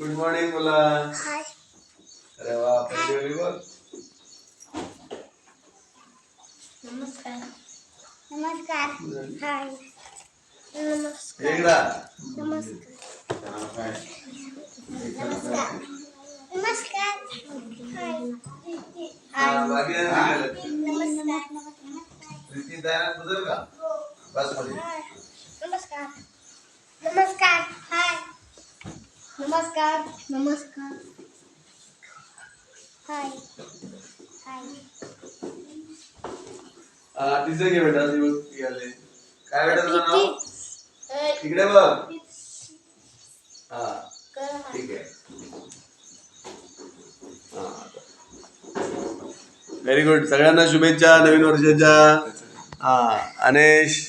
Good morning बोला अरे वाह पहली बोल नमस्कार नमस्कार हाय नमस्कार एकड़ा हाँ, नमस्कार नमस्कार हाँ, नमस्कार हाय बाकी नमस्कार नमस्कार प्रीति दायरा गुजर का बस बोलिए नमस्कार नमस्कार हाय हाय आ, तिचं घे बेटा दिवस ती आले काय बेटा तुझं नाव इकडे बघ हा ठीक आहे व्हेरी गुड सगळ्यांना शुभेच्छा नवीन वर्षाच्या हा अनेश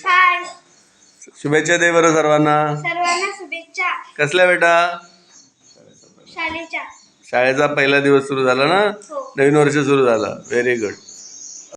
शुभेच्छा दे बरं सर्वांना सर्वांना शुभेच्छा कसल्या बेटा शाळेचा पहिला दिवस सुरू झाला ना हो. नवीन वर्ष सुरू झाला व्हेरी गुड